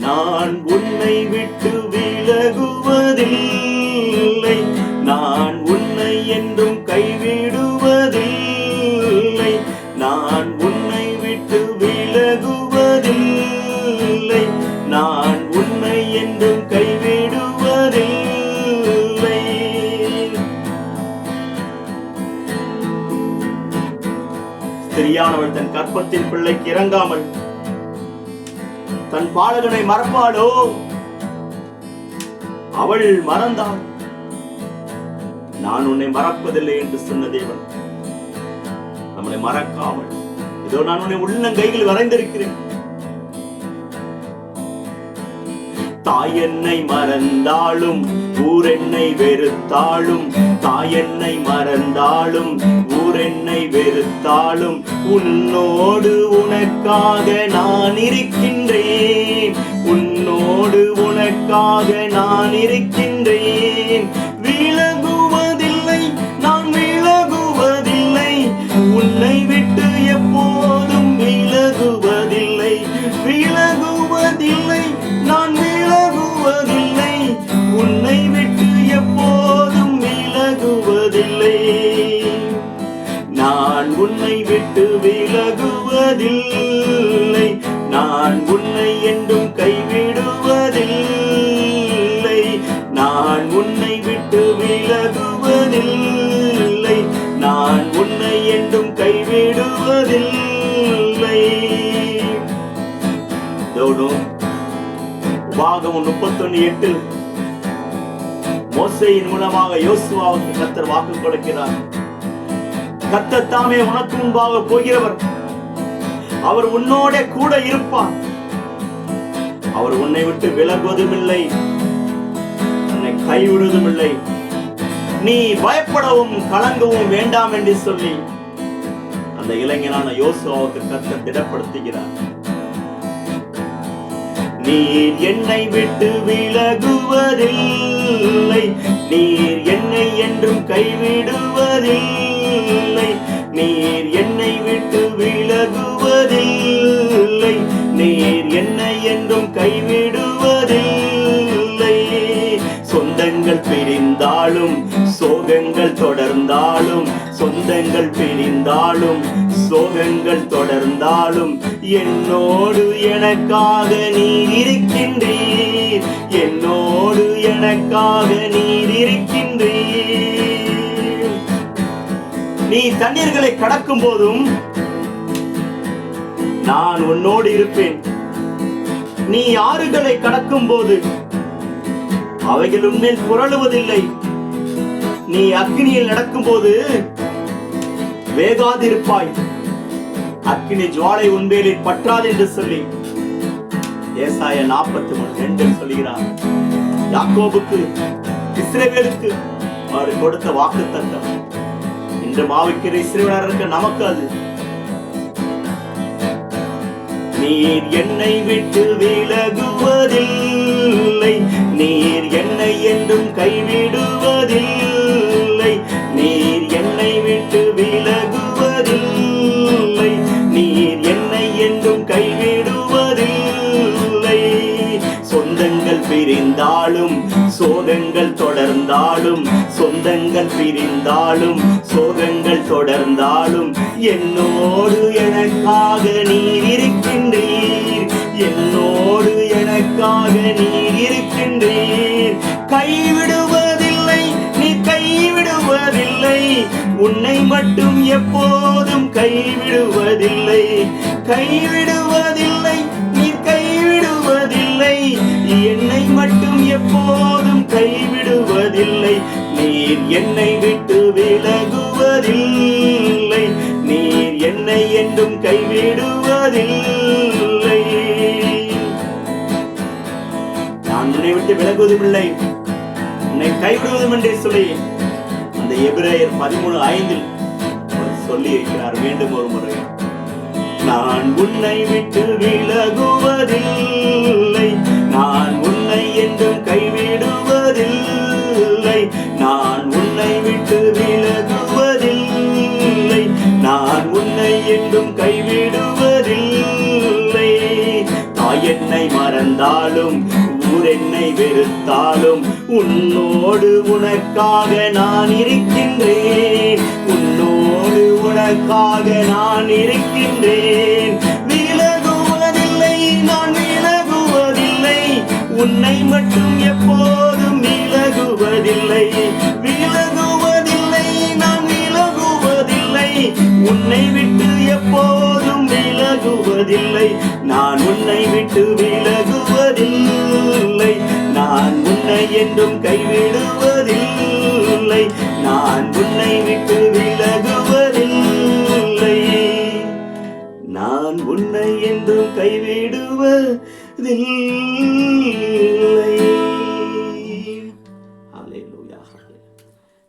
நான் உன்னை விட்டு மெய்யானவள் தன் கற்பத்தின் பிள்ளைக்கு இறங்காமல் தன் பாலகனை மறப்பாளோ? அவள் மறந்தாள். நான் உன்னை மறப்பதில்லை என்று சொன்ன தேவன் நம்மளை மறக்காமல் இதோ நான் உன்னை உள்ளங்கையில் வரைந்திருக்கிறேன். தாய் என்னை மறந்தாலும் ஊரென்னை வெறுத்தாலும் தாய் என்னை மறந்தாலும் ஊரென்னை வெறுத்தாலும் உன்னோடு உனக்காக நான் இருக்கின்றேன். உன்னோடு உனக்காக நான் இருக்கின்றேன். நான் உன்னை என்றும் கைவிடுவதில்லை. நான் உன்னை விட்டு விலகுவதில்லை. நான் உன்னை என்றும் கைவிடுவதில்லை. பாகம் முப்பத்தொன்னு எட்டு. மோசையின் மூலமாக யோசுவாவுக்கு கத்தர் வாக்கு கொடுக்கிறார். கத்தர் தாமே உனக்கு முன்பாக போகிறவர். அவர் உன்னோட கூட இருப்பார். அவர் உன்னை விட்டு விலகுவதும் இல்லை உன்னை கைவிடுவதும் இல்லை நீ பயப்படவும் கலங்கவும் வேண்டாம் என்று சொல்லி அந்த இளைஞனான யோசுவாவுக்கு கத்த திடப்படுத்துகிறார். நீர் என்னை விட்டு விலகுவதில்லை. நீர் என்னை என்றும் கைவிடுவதில்லை. நீர் என்னை விட்டு கைவிடுவதில்லை. சொந்தங்கள் பிரிந்தாலும் சோகங்கள் தொடர்ந்தாலும் சொந்தங்கள் பிரிந்தாலும் சோகங்கள் தொடர்ந்தாலும் என்னோடு எனக்காக நீர் இருக்கின்றீர். என்னோடு எனக்காக நீர் இருக்கின்றீர். நீ தண்ணீர்களை கடக்கும் போதும் நான் உன்னோடு இருப்பேன். நீ ஆறுகளை கடக்கும் போது அவைகள் உன்மேல் புரளுவதில்லை. நீ அக்னியில் நடக்கும்போது வேகாதிருப்பாய். அக்னி ஜுவாலை உன்மேலில் பற்றாது என்று சொல்லி ஏசாய நாற்பத்தி மூணு ரெண்டு சொல்கிறார் யாக்கோபுக்கு இஸ்ரேவேலுக்கு அவர் கொடுத்த வாக்கு தத்தம் இன்று மாவிக்கிற இஸ்ரேவேலருக்கு நமக்கு அது. நீர் என்னை விட்டு விலகுவதில்லை. நீர் என்னை என்றும் கைவிடுவதில்லை. பிரிந்தாலும் சோகங்கள் தொடர்ந்தாலும் சொந்தங்கள் பிரிந்தாலும் சோகங்கள் தொடர்ந்தாலும் என்னோடு எனக்காக நீர் இருக்கின்றீர். என்னோடு எனக்காக நீர் இருக்கின்றீர். கைவிடுவதில்லை நீ கைவிடுவதில்லை. உன்னை மட்டும் எப்போதும் கைவிடுவதில்லை. கைவிடுவதில்லை கைவிடுவதில்லை என்னை விட்டு விலகுவதில்லை. நீர் என்னை என்றும் கைவிடுவதில்லை. நான் உன்னை விட்டு விலகுவதும் இல்லை உன்னை கைவிடுவதும் என்றே சொல்லி அந்த எபிரேயர் பதிமூணு ஐந்தில் சொல்லி இருக்கிறார் மீண்டும் ஒரு முறை. நான் உன்னை விட்டு விலகுவதில்லை. கைவிடுவதில்லை. தாய் என்னை மறந்தாலும் ஊரென்னை வெறுத்தாலும் உன்னோடு உனக்காக நான் இருக்கின்றேன். உன்னோடு உனக்காக நான் இருக்கின்றேன். விலகுவதில்லை நான் விலகுவதில்லை. உன்னை மட்டும் எப்போ விலகுவதில்லை. நான் உன்னை விட்டு விலகுவதில்லை. நான் உன்னை என்றும் கைவிடுவதில்லை. நான் உன்னை விட்டு விலகுவதில்லை. நான் உன்னை என்றும் கைவிடுவதில்லை.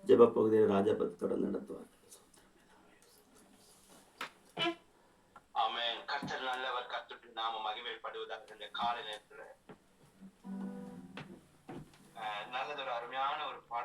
ஜப பகுதியில் ராஜபத் ராஜபக்தோடு நடத்துவார். காலை நேரத்துல. நல்லது ஒரு அருமையான ஒரு